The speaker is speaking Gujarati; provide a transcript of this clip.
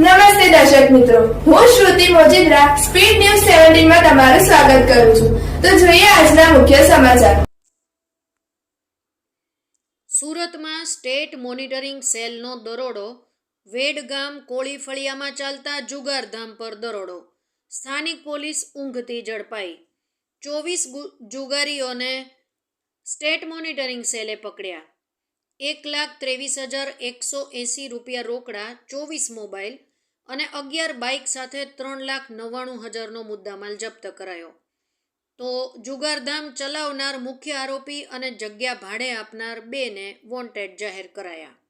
નમસ્તે દર્શક મિત્રો. હું શ્રુતિ મોજીદ્રા, સ્પીડ ન્યૂઝ સેવન્ટીનમાં તમારું સ્વાગત કરું છું. તો જોઈએ આજના મુખ્ય સમાચાર. સુરતમાં સ્ટેટ મોનિટરિંગ સેલનો દરોડો, વેડગામ કોળી ફળિયામાં ચાલતા જુગારધામ પર દરોડો. સ્થાનિક પોલીસ ઊંઘતી ઝડપાઈ. ચોવીસ જુગારીઓને સ્ટેટ મોનિટરિંગ સેલે પકડ્યા. એક લાખ ત્રેવીસ હજાર એકસો એંસી રૂપિયા રોકડા, ચોવીસ મોબાઈલ અને અગિયાર બાઇક સાથે ત્રણ લાખ નવ્વાણું હજારનો મુદ્દામાલ જપ્ત કરાયો. તો જુગારધામ ચલાવનાર મુખ્ય આરોપી અને જગ્યા ભાડે આપનાર બેને વોન્ટેડ જાહેર કરાયા.